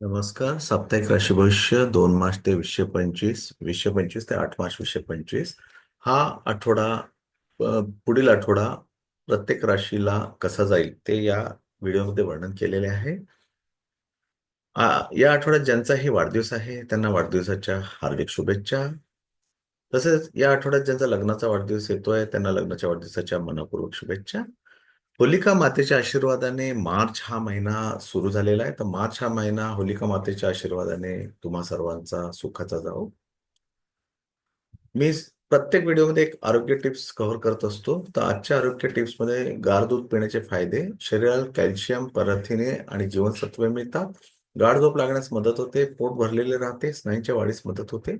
नमस्कार. साप्ताहिक राशी भविष्य दोन मार्च ते वीसशे पंचवीस वीसशे पंचवीस ते आठ मार्च वीसशे पंचवीस. हा आठवडा पुढील आठवडा प्रत्येक राशीला कसा जाईल ते या व्हिडिओमध्ये वर्णन केलेले आहे. या आठवड्यात ज्यांचाही वाढदिवस आहे त्यांना वाढदिवसाच्या हार्दिक शुभेच्छा. तसेच या आठवड्यात ज्यांचा लग्नाचा वाढदिवस येतोय त्यांना लग्नाच्या वाढदिवसाच्या मनपूर्वक शुभेच्छा. होलिका मातेच्या आशीर्वादाने मार्च हा महिना सुरू झालेला आहे. तर मार्च हा महिना होलिका मातेच्या आशीर्वादाने तुम्हा सर्वांचा सुखाचा जाऊ मी प्रत्येक व्हिडिओमध्ये एक आरोग्य टिप्स कव्हर करत असतो. तर आजच्या आरोग्य टिप्समध्ये गार दूध पिण्याचे फायदे शरीराला कॅल्शियम परथिने आणि जीवनसत्वे मिळतात. गाढ झोप लागण्यास मदत होते पोट भरलेले राहते स्नायूंच्या वाढीस मदत होते.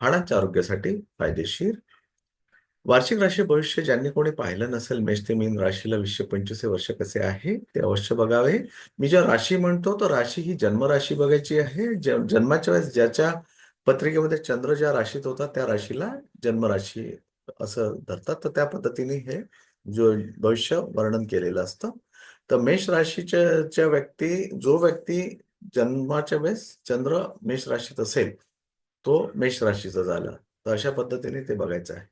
हाडांच्या आरोग्यासाठी फायदेशीर. वार्षिक राशी भविष्य ज्यांनी कोणी पाहिलं नसेल मेष ते मीन राशीला वीसशे पंचवीस वर्ष कसे आहे ते अवश्य बघावे. मी ज्या राशी म्हणतो तर राशी ही जन्मराशी बघायची आहे. जन्माच्या वेळेस ज्याच्या पत्रिकेमध्ये चंद्र ज्या राशीत होता त्या राशीला जन्मराशी असं धरतात. तर त्या पद्धतीने हे जो भविष्य वर्णन केलेलं असतं. तर मेष राशीच्या च्या व्यक्ती जो व्यक्ती जन्माच्या वेळेस चंद्र मेष राशीत असेल तो मेष राशीचा झाला. तर अशा पद्धतीने ते बघायचं आहे.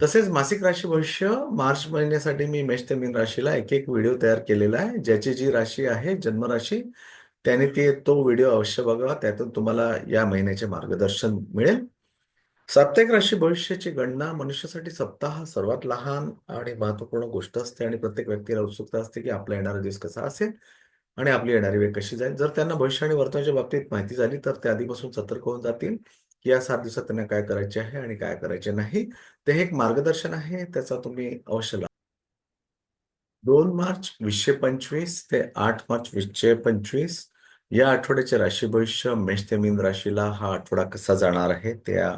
तसेच मासिक राशी भविष्य मार्च महिन्यासाठी मी मेष ते मीन राशीला एक एक व्हिडिओ तयार केलेला आहे ज्याची जी राशी आहे जन्मराशी त्याने ते तो व्हिडिओ अवश्य बघावा त्यातून तुम्हाला या महिन्याचे मार्गदर्शन मिळेल. साप्ताहिक राशी भविष्याची गणना मनुष्यासाठी सप्ताह सर्वात लहान आणि महत्त्वपूर्ण गोष्ट असते आणि प्रत्येक व्यक्तीला उत्सुकता असते की आपला येणारा दिवस कसा असेल आणि आपली येणारी वेळ कशी जाईल. जर त्यांना भविष्य आणि वर्तमानाच्या बाबतीत माहिती झाली तर ते आधीपासून सतर्क होऊन जातील. की या सात दिवसात त्यांना काय करायचे आहे आणि काय करायचे नाही ते हे एक मार्गदर्शन आहे त्याचा तुम्ही अवश्य लाभ. दोन मार्च वीसशे पंचवीस ते आठ मार्च वीसशे पंचवीस या आठवड्याचे राशी भविष्य मेष ते मीन राशीला हा आठवडा कसा जाणार आहे त्या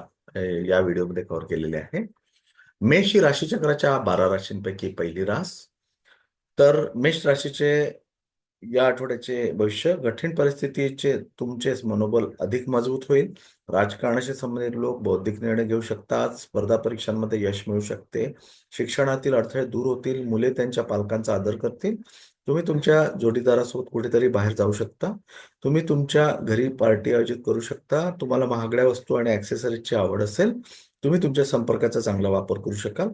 या व्हिडिओमध्ये कव्हर केलेले आहे. मेष ही राशीचक्राच्या बारा राशींपैकी पहिली रास. तर मेष राशीचे या आठवड्याचे भविष्य कठीण परिस्थितीचे तुमचे मनोबल अधिक मजबूत होईल. राजकारणाशी संबंधित लोक बौद्धिक निर्णय घेऊ शकतात स्पर्धा परीक्षांमध्ये यश मिळू शकते शिक्षणातील अडथळे दूर होतील मुले त्यांच्या पालकांचा आदर करतील. तुम्ही तुमच्या जोडीदारासोबत कुठेतरी बाहेर जाऊ शकता. तुम्ही तुमच्या घरी पार्टी आयोजित करू शकता. तुम्हाला महागड्या वस्तू आणि ऍक्सेसरीजची आवड असेल तुम्ही तुमच्या संपर्काचा चांगला वापर करू शकाल.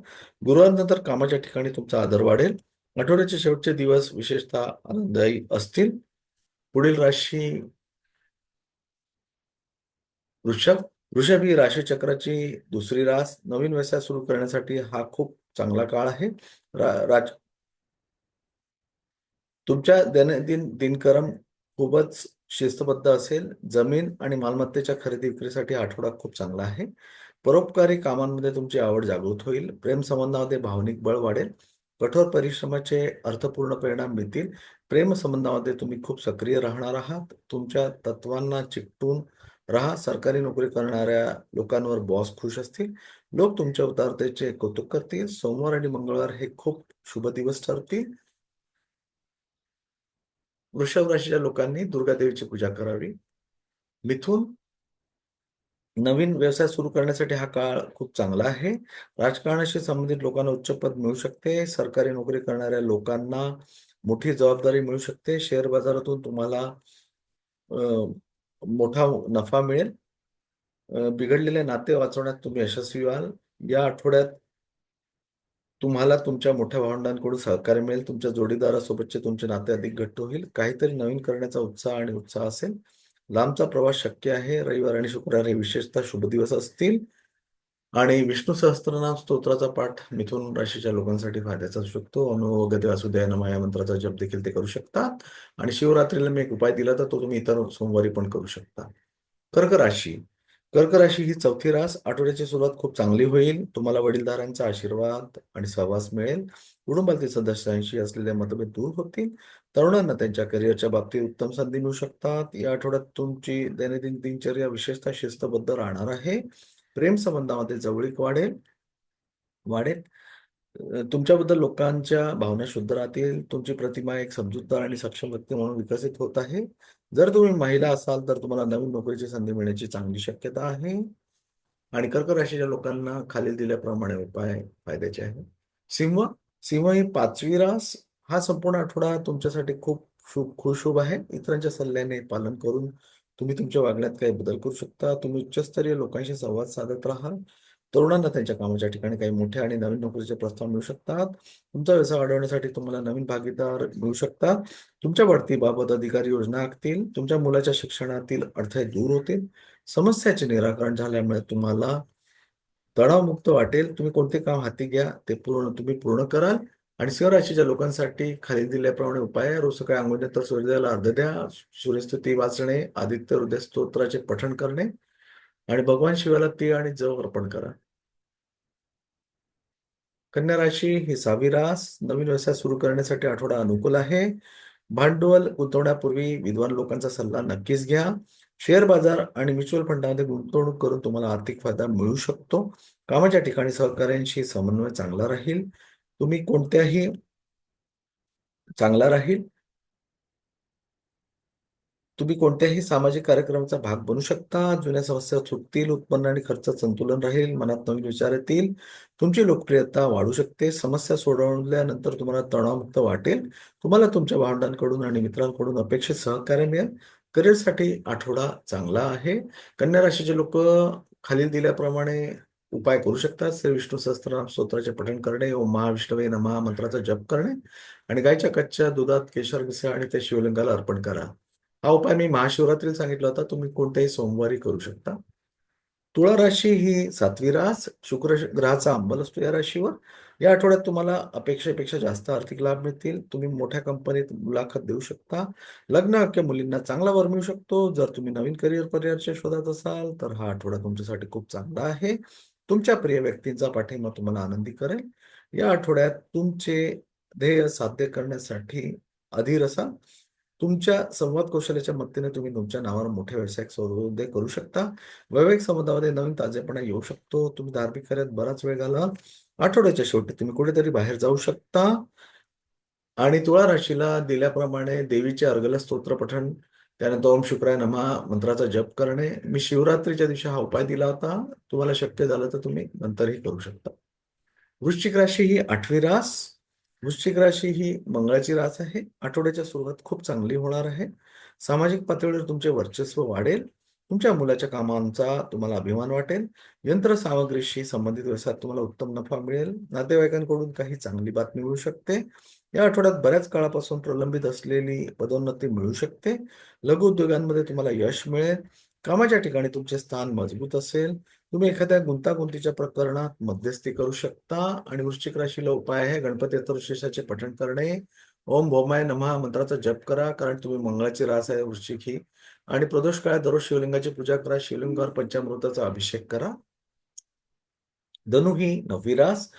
गुरुवारनंतर कामाच्या ठिकाणी तुमचा आदर वाढेल. आठवड्याचे शेवटचे दिवस विशेषतः आनंददायी असतील. पुढील राशी वृषभ. वृषभ ही राशीचक्राची दुसरी रास. नवीन व्यवसाय सुरू करण्यासाठी हा खूप चांगला काळ आहे. रा, राज तुमच्या दैनंदिन दिनक्रम खूपच शिस्तबद्ध असेल. जमीन आणि मालमत्तेच्या खरेदी विक्रीसाठी आठवडा खूप चांगला आहे. परोपकारी कामांमध्ये तुमची आवड जागृत होईल. प्रेम संबंधामध्ये भावनिक बळ वाढेल. कठोर परिश्रमाचे अर्थपूर्ण परिणाम मिळतील. प्रेम संबंधामध्ये तुम्ही खूप सक्रिय राहणार आहात. तुमच्या तत्वांना चिकटून राहा. सरकारी नोकरी करणाऱ्या लोकांवर बॉस खुश असतील. लोक तुमच्या उतारतेचे कौतुक करतील. सोमवार आणि मंगळवार हे खूप शुभ दिवस ठरतील. वृषभ राशीच्या लोकांनी दुर्गादेवीची पूजा करावी. मिथून नवीन व्यवसाय सुरू करण्यासाठी हा काळ खूप चांगला आहे. राजकारणाशी संबंधित लोकांना उच्च पद मिळू शकते. सरकारी नोकरी करणाऱ्या लोकांना मोठी जबाबदारी मिळू शकते. शेअर बाजारातून तुम्हाला मोठा नफा मिळेल. बिघडलेले नाते वाचवण्यात तुम्ही यशस्वी व्हाल. या आठवड्यात तुम्हाला तुमच्या मोठ्या भावंडांकडून सहकार्य मिळेल. तुमच्या जोडीदारासोबतचे तुमचे नाते अधिक घट्ट होईल. काहीतरी नवीन करण्याचा उत्साह आणि उत्साह असेल. लांबचा प्रवास शक्य आहे. रविवार आणि शुक्रवार हे विशेषतः शुभ दिवस असतील. आणि विष्णू सहस्त्रनाम स्तोत्राचा पाठ मिथुन राशीच्या लोकांसाठी फायद्याचा असू शकतो. अनुगते वासुदेव माया मंत्राचा जप देखील ते करू शकतात. आणि शिवरात्रीला मी एक उपाय दिला तर तो तुम्ही इतर सोमवारी पण करू शकता. कर्क राशी. कर्क राशी ही चौथी रास आठवड्याची सुरुवात खूप चांगली होईल. तुम्हाला वडीलधारांचा आशीर्वाद आणि सहवास मिळेल. कुटुंबातील सदस्यांशी असलेले मतभेद दूर होतील. तरुणांना त्यांच्या करिअरच्या बाबतीत उत्तम संधी मिळू शकतात. या आठवड्यात तुमची दैनंदिन दिनचर्या विशेषतः शिस्तबद्ध राहणार आहे. प्रेम संबंधामध्ये जवळीक वाढेल. वाढेल. तुमच्याबद्दल लोकांच्या भावना शुद्ध राहतील तुमची प्रतिमा एक समजूतदार आणि सक्षम व्यक्ती म्हणून विकसित होत आहे. जर तुम्ही महिला असाल तर तुम्हाला नवीन नोकरीची संधी मिळण्याची चांगली शक्यता आहे. आणि कर्क राशीच्या लोकांना खालील दिल्याप्रमाणे उपाय फायद्याचे आहे सिंह सिंह ही पाचवी रास. हा संपूर्ण आठवडा तुमच्यासाठी खूप शुभ खुशुभ आहे. इतरांच्या सल्ल्याने पालन करून तुम्ही तुमच्या वागण्यात काही बदल करू शकता. तुम्ही उच्चस्तरीय लोकांशी संवाद साधत राहाल. तरुणांना त्यांच्या कामाच्या ठिकाणी काही मोठ्या आणि नवीन नोकरीचे प्रस्ताव मिळू शकतात. तुमचा व्यवसाय वाढवण्यासाठी तुम्हाला नवीन भागीदार मिळू शकतात. तुमच्या वाढतीबाबत अधिकारी योजना आखतील. तुमच्या मुलाच्या शिक्षणातील अडथळे दूर होतील. समस्याचे निराकरण झाल्यामुळे तुम्हाला तणावमुक्त वाटेल. तुम्ही कोणते काम हाती घ्या ते पूर्ण तुम्ही पूर्ण कराल. आणि सिंहराशीच्या लोकांसाठी खाली दिल्याप्रमाणे उपाय रोज सकाळी अंगोजनंतर सूर्योदयाला अर्ध द्या. सूर्यस्तुती वाचणे आदित्य हृदय स्तोत्राचे पठण करणे. आणि भगवान शिवाला तीळ आणि जव अर्पण करा. कन्या राशी ही सावीरास नवीन व्यवसाय सुरू करण्यासाठी आठवडा अनुकूल आहे. भांडवल गुंतवण्यापूर्वी विद्वान लोकांचा सल्ला नक्कीच घ्या. शेअर बाजार आणि म्युच्युअल फंडामध्ये गुंतवणूक करून तुम्हाला आर्थिक फायदा मिळू शकतो. कामाच्या ठिकाणी सहकार्यांशी समन्वय चांगला राहील. तुम्ही कोणत्याही चांगला राहील. तुम्ही कोणत्याही सामाजिक कार्यक्रमाचा भाग बनू शकता. जुन्या समस्या सुटतील उत्पन्न आणि खर्च संतुलन राहील मनात नवीन विचार येतील तुमची लोकप्रियता वाढू शकते. समस्या सोडवल्यानंतर तुम्हाला तणावमुक्त वाटेल. तुम्हाला तुमच्या भावंडांकडून आणि मित्रांकडून अपेक्षित सहकार्य मिळेल. करिअरसाठी आठवडा चांगला आहे. कन्या राशीचे लोक खालील दिल्याप्रमाणे उपाय करू शकतात. श्री विष्णू सहस्त्रनाम स्तोत्राचे पठण करणे ओम महाविष्णवे नमा मंत्राचा जप करणे आणि गायच्या कच्च्या दुधात केशर मिसळ आणि ते शिवलिंगाला अर्पण करा. हा उपाय मी महाशिवरात्रीला सांगितला होता तुम्ही कोणत्याही सोमवारी करू शकता. तुळा राशी ही सातवी रास शुक्र ग्रहाचा अंबल असतो या राशीवर. या आठवड्यात तुम्हाला अपेक्षेपेक्षा जास्त आर्थिक लाभ मिळतील. तुम्ही मोठ्या कंपनीत मुलाखत देऊ शकता. लग्न किंवा मुलींना चांगला वर मिळू शकतो. जर तुम्ही नवीन करिअर पर्यायच्या शोधात असाल तर हा आठवडा तुमच्यासाठी खूप चांगला आहे. तुमच्या प्रिय व्यक्तींचा पाठिंबा तुम्हाला आनंदी करेल. या आठवड्यात तुमचे ध्येय साध्य करण्यासाठी अधीर असा तुमच्या संवाद कौशल्याच्या मदतीने तुम्ही तुमच्या नावावर मोठे व्यावसायिक सौदे करू शकता. वैवाहिक संबंधामध्ये नवीन ताजेपणा येऊ शकतो. तुम्ही धार्मिक कार्यात बराच वेळ घाला आठवड्याच्या शेवटी तुम्ही कुठेतरी बाहेर जाऊ शकता. आणि तुळा राशीला दिल्याप्रमाणे देवीचे अर्गल स्तोत्र पठण त्यानंतर ओम शुक्राय नमा मंत्राचा जप करणे. मी शिवरात्रीच्या दिवशी हा उपाय दिला होता. तुम्हाला शक्य झालं तर तुम्ही नंतरही करू शकता. वृश्चिक राशी ही आठवी रास. वृश्चिक राशी ही मंगळाची रास आहे. आठवड्याच्या सुरुवात खूप चांगली होणार आहे. सामाजिक पातळीवर तुमचे वर्चस्व वाढेल. तुमच्या मुलाच्या कामांचा तुम्हाला अभिमान वाटेल. यंत्रसामग्रीशी संबंधित व्यवसायात तुम्हाला उत्तम नफा मिळेल. नातेवाईकांकडून काही चांगली बातमी मिळू शकते. या आठवड्यात बऱ्याच काळापासून प्रलंबित असलेली पदोन्नती मिळू शकते. लघु उद्योगांमध्ये तुम्हाला यश मिळेल. कामाच्या ठिकाणी तुमचे स्थान मजबूत असेल. तुम्ही एखाद्या गुंतागुंतीच्या प्रकरणात मध्यस्थी करू शकता. आणि वृश्चिक राशीला उपाय आहे. गणपती चतुर्शीषाचे पठण करणे. ओम भोमाय नमहा मंत्राचा जप करा. कारण तुम्ही मंगळाची रास आहे वृश्चिक ही. आणि प्रदोष काळात दररोज शिवलिंगाची पूजा करा. शिवलिंगावर पंचामृताचा अभिषेक करा. धनु ही नववी रास.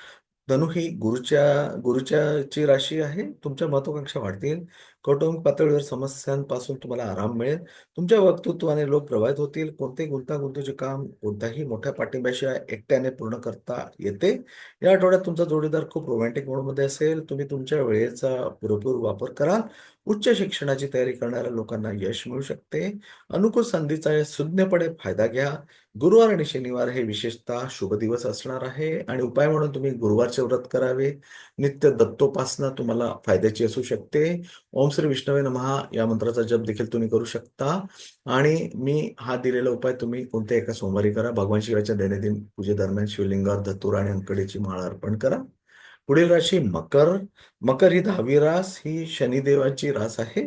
धनु ही गुरुच्या गुरुच्याची राशी आहे. तुमच्या महत्वाकांक्षा वाढतील. कौटुंबिक पातळीवर समस्यांपासून तुम्हाला आराम मिळेल. तुमच्या वक्तृत्वाने लोक प्रभावित होतील. कोणते गुंतागुंतीचे काम कोणत्याही मोठ्या पाठिंब्याशिवाय एकट्याने पूर्ण करता येते? या आठवड्यात तुमचा जोडीदार खूप रोमॅन्टिक मोडमध्ये असेल. तुम्ही तुमच्या वेळेचा पुरेपूर वापर कराल. उच्च शिक्षणाची तयारी करणाऱ्या लोकांना यश मिळू शकते. अनुकूल संधीचा सुज्ञपणे फायदा घ्या. गुरुवार आणि शनिवार हे विशेषतः शुभ दिवस असणार आहे आणि उपाय म्हणून तुम्ही गुरुवारचे व्रत करावे. नित्य दत्तोपासना तुम्हाला फायद्याची असू शकते. ओम श्री विष्णवे नमहा या मंत्राचा जप देखील तुम्ही करू शकता. आणि मी हा दिलेला उपाय तुम्ही कोणत्या एका सोमवारी करा. भगवान शिवाच्या दैनंदिन पूजेदरम्यान शिवलिंगावर धतूर आणि अंकडीची माळा अर्पण करा. पुढील राशी मकर. मकर ही दहावी रास ही शनिदेवाची रास आहे.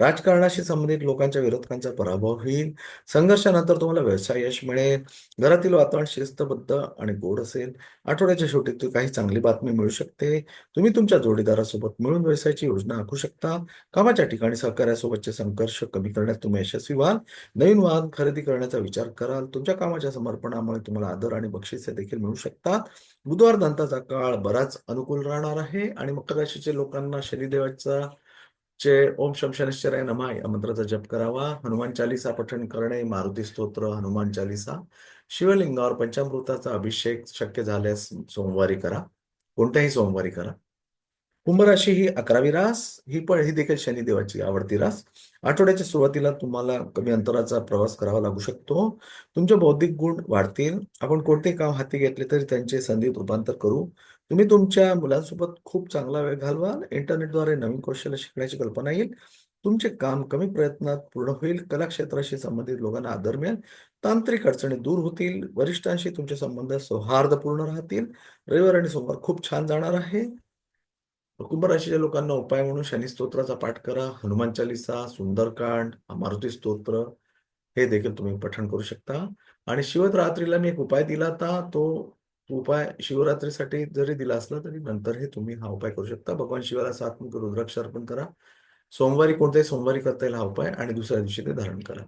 राजकारणाशी संबंधित लोकांच्या विरोधकांचा पराभव होईल. संघर्षानंतर तुम्हाला व्यवसाय यश मिळेल. घरातील वातावरण शिस्तबद्ध आणि गोड असेल. आठवड्याच्या शेवटी काही चांगली बातमी मिळू शकते. तुम्ही तुमच्या जोडीदारासोबत मिळून व्यवसायाची योजना आखू शकता. कामाच्या ठिकाणी सहकार्यासोबतचे संघर्ष कमी करण्यात तुम्ही यशस्वी व्हाल. नवीन वाहन खरेदी करण्याचा विचार कराल. तुमच्या कामाच्या समर्पणामुळे तुम्हाला आदर आणि बक्षिसे देखील मिळू शकतात. बुधवार दंताचा काळ बराच अनुकूल राहणार आहे. आणि मकर राशीचे लोकांना शनिदेवाचा चे ओम शम शनिश्चराय नमा या मंत्राचा जप करावा. हनुमान चालिसा पठण करणे मारुती स्तोत्र हनुमान चालिसा शिवलिंगावर पंचामृताचा अभिषेक शक्य झाल्यास सोमवारी करा. कोणत्याही सोमवारी करा. कुंभराशी ही अकरावी रास ही पण ही देखील शनिदेवाची आवडती रास आठवड्याच्या सुरुवातीला तुम्हाला कमी अंतराचा प्रवास करावा लागू शकतो तुमचे बौद्धिक गुण वाढतील आपण कोणते काम हाती घेतले तरी त्यांचे संधीत रूपांतर करू तुम्ही तुमच्या मुलांसोबत खूप चांगला वेळ घालवाल इंटरनेटद्वारे नवीन कौशल्य शिकण्याची कल्पना येईल तुमचे काम कमी प्रयत्नात पूर्ण होईल. कला क्षेत्राशी संबंधित लोकांना आदर मिळेल. तांत्रिक अडचणी दूर होतील. वरिष्ठांशी तुमचे संबंध सौहार्दपूर्ण राहतील. रविवार आणि सोमवार खूप छान जाणार आहे. कुंभ राशीच्या लोकांना उपाय म्हणून शनी स्तोत्राचा पाठ करा. हनुमान चालीसा, सुंदरकांड, मारुती स्तोत्र हे देखील तुम्ही पठण करू शकता. आणि शिवरात्रीला मी एक उपाय दिला होता. तो उपाय शिवरात्रीसाठी जरी दिला असला तरी नंतर हे तुम्ही हा उपाय करू शकता. भगवान शिवाला सातमुख रुद्राक्ष अर्पण करा. सोमवारी कोणत्याही सोमवारी करता येईल हा उपाय आणि दुसऱ्या दिवशी ते धारण करा.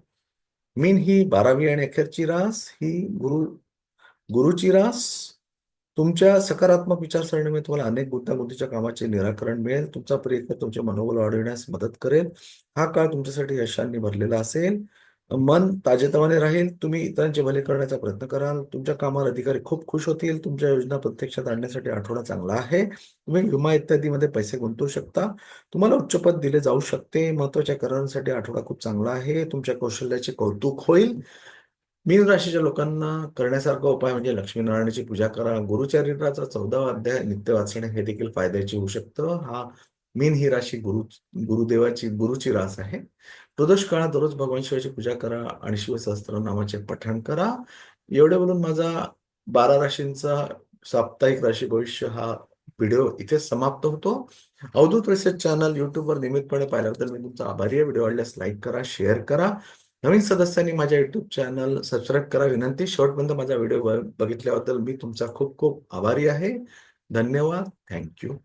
मीन ही 12वी आणि अखेरची रास ही गुरु गुरुची रास. तुमच्या सकारात्मक विचारसरणीमुळे तुम्हाला अनेक गुंतागुंतीच्या कामाचे निराकरण मिळेल. तुमचा प्रयत्न तुमचे मनोबल वाढविण्यास मदत करेल. हा काळ तुमच्यासाठी यशांनी भरलेला असेल. मन ताजेतवाने राहील. तुम्ही इतरांचे भले करण्याचा प्रयत्न कराल. तुमच्या कामावर अधिकारी खूप खुश होतील. तुमच्या योजना प्रत्यक्षात आणण्यासाठी आठवडा चांगला आहे. तुम्ही विमा इत्यादीमध्ये पैसे गुंतवू शकता. तुम्हाला उच्च पद दिले जाऊ शकते. महत्त्वाच्या करारांसाठी आठवडा खूप चांगला आहे. तुमच्या कौशल्याचे कौतुक होईल. मीन राशीच्या लोकांना करण्यासारखा उपाय म्हणजे लक्ष्मीनारायणाची पूजा करा. गुरुचरित्राचा 14वा अध्याय नित्य वाचणे हे देखील फायद्याचे होऊ शकतं. हा मीन ही राशी गुरु गुरुदेवाची गुरुची रास आहे. प्रदोष काळात दररोज भगवान शिवाची पूजा करा आणि शिवसहस्त्रनामाचे पठण करा. एवढे बोलून माझा 12 राशींचा साप्ताहिक राशी भविष्य हा व्हिडिओ इथे समाप्त होतो. अवधूत रिसर्च चॅनल युट्यूबवर नियमितपणे पाहिल्याबद्दल मी तुमचा आभारी आहे. व्हिडिओ आवडल्यास लाईक करा, शेअर करा. नवीन सदस्यांनी माझ्या युट्यूब चॅनल सबस्क्राईब करा विनंती. शेवटपर्यंत माझा व्हिडिओ बघितल्याबद्दल मी तुमचा खूप खूप आभारी आहे. धन्यवाद. Thank you.